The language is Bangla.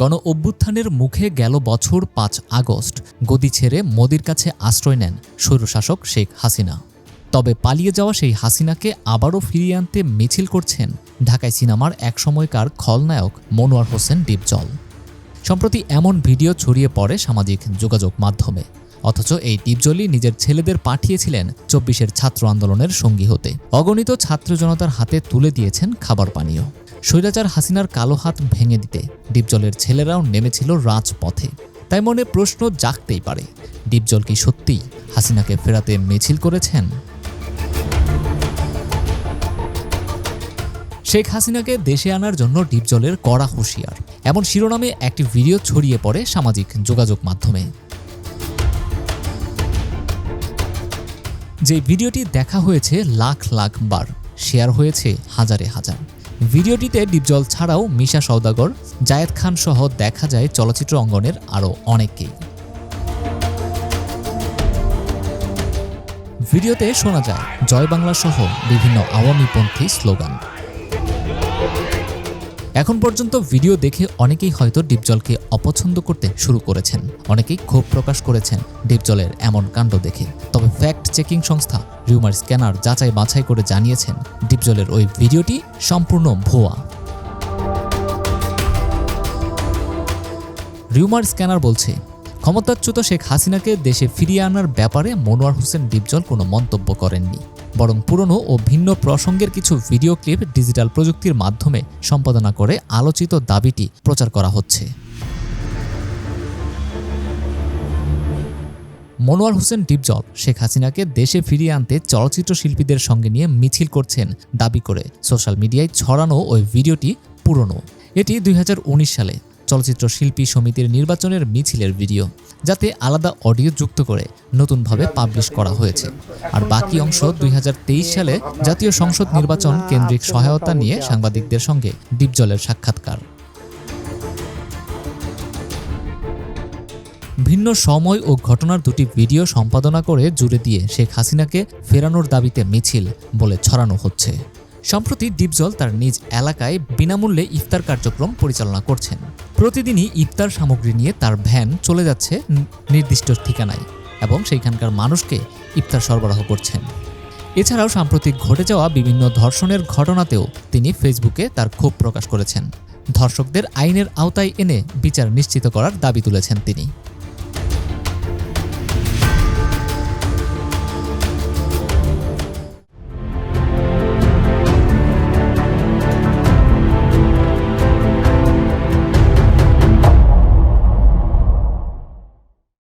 গণ অভ্যুত্থানের মুখে গেল বছর পাঁচ আগস্ট। গদি ছেড়ে মোদির কাছে আশ্রয় নেন স্বৈরশাসক শেখ হাসিনা। তবে পালিয়ে যাওয়া সেই হাসিনাকে আবারও ফিরিয়ে আনতে মিছিল করছেন ঢাকায় সিনেমার একসময়কার খলনায়ক মনোয়ার হোসেন ডিপজল। সম্প্রতি এমন ভিডিও ছড়িয়ে পড়ে সামাজিক যোগাযোগ মাধ্যমে। অথচ এই ডিপজলই নিজের ছেলেদের পাঠিয়েছিলেন চব্বিশের ছাত্র আন্দোলনের সঙ্গী হতে। অগণিত ছাত্র জনতার হাতে তুলে দিয়েছেন খাবার পানীয়। স্বৈরাচার হাসিনার কালো হাত ভেঙে দিতে ডিপজলের ছেলেরাও নেমেছিল রাজপথে। তাই মনে প্রশ্ন জাগতেই পারে, ডিপজল কি সত্যিই হাসিনাকে ফেরাতে মিছিল করেছেন? শেখ হাসিনাকে দেশে আনার জন্য ডিপজলের কড়া হুঁশিয়ার। এমন শিরোনামে একটি ভিডিও ছড়িয়ে পড়ে সামাজিক যোগাযোগ মাধ্যমে। যে ভিডিওটি দেখা হয়েছে লাখ লাখ বার, শেয়ার হয়েছে হাজারে হাজার। ভিডিওটিতে ডিপজল ছাড়াও মিশা সওদাগর, জায়েদ খান সহ দেখা যায় চলচ্চিত্র অঙ্গনের আরও অনেককেই। ভিডিওতে শোনা যায়, জয় বাংলা সহ বিভিন্ন আওয়ামীপন্থী স্লোগান। এখন পর্যন্ত ভিডিও দেখে অনেকেই হয়তো ডিপজলকে অপছন্দ করতে শুরু করেছেন। অনেকেই ক্ষোভ প্রকাশ করেছেন ডিপজলের এমন কাণ্ড দেখে। তবে ফ্যাক্ট চেকিং সংস্থা রিউমার স্ক্যানার যাচাই বাছাই করে জানিয়েছেন ডিপজলের ওই ভিডিওটি সম্পূর্ণ ভুয়া। রিউমার স্ক্যানার বলছে ক্ষমতাচ্যুত শেখ হাসিনাকে দেশে ফিরিয়ে আনার ব্যাপারে মনোয়ার হোসেন ডিপজল কোনো মন্তব্য করেননি। বরং পুরনো ও ভিন্ন প্রসঙ্গের কিছু ভিডিও ক্লিপ ডিজিটাল প্রযুক্তির মাধ্যমে সম্পাদনা করে আলোচিত দাবিটি প্রচার করা হচ্ছে। মনোয়ার হোসেন ডিপজল শেখ হাসিনাকে দেশে ফিরিয়ে আনতে চলচ্চিত্র শিল্পীদের সঙ্গে নিয়ে মিছিল করছেন দাবি করে। সোশ্যাল মিডিয়ায় ছড়ানো ওই ভিডিওটি পুরনো। এটি দুই হাজার উনিশ সালে চলচ্চিত্র শিল্পী সমিতির নির্বাচনের মিছিলের ভিডিও, যাতে আলাদা অডিও যুক্ত করে নতুনভাবে পাবলিশ করা হয়েছে। আর বাকি অংশ দুই হাজার তেইশ সালে জাতীয় সংসদ নির্বাচন কেন্দ্রিক সহায়তা নিয়ে সাংবাদিকদের সঙ্গে ডিপজলের সাক্ষাৎকার। ভিন্ন সময় ও ঘটনার দুটি ভিডিও সম্পাদনা করে জুড়ে দিয়ে শেখ হাসিনাকে ফেরানোর দাবিতে মিছিল বলে ছড়ানো হচ্ছে। সম্প্রতি ডিপজল তার নিজ এলাকায় বিনামূল্যে ইফতার কার্যক্রম পরিচালনা করছেন। প্রতিদিনই ইফতার সামগ্রী নিয়ে তার ভ্যান চলে যাচ্ছে নির্দিষ্ট ঠিকানায় এবং সেইখানকার মানুষকে ইফতার সরবরাহ করছেন। এছাড়াও সাম্প্রতিক ঘটে যাওয়া বিভিন্ন ধর্ষণের ঘটনাতেও তিনি ফেসবুকে তার ক্ষোভ প্রকাশ করেছেন। ধর্ষকদের আইনের আওতায় এনে বিচার নিশ্চিত করার দাবি তুলেছেন তিনি।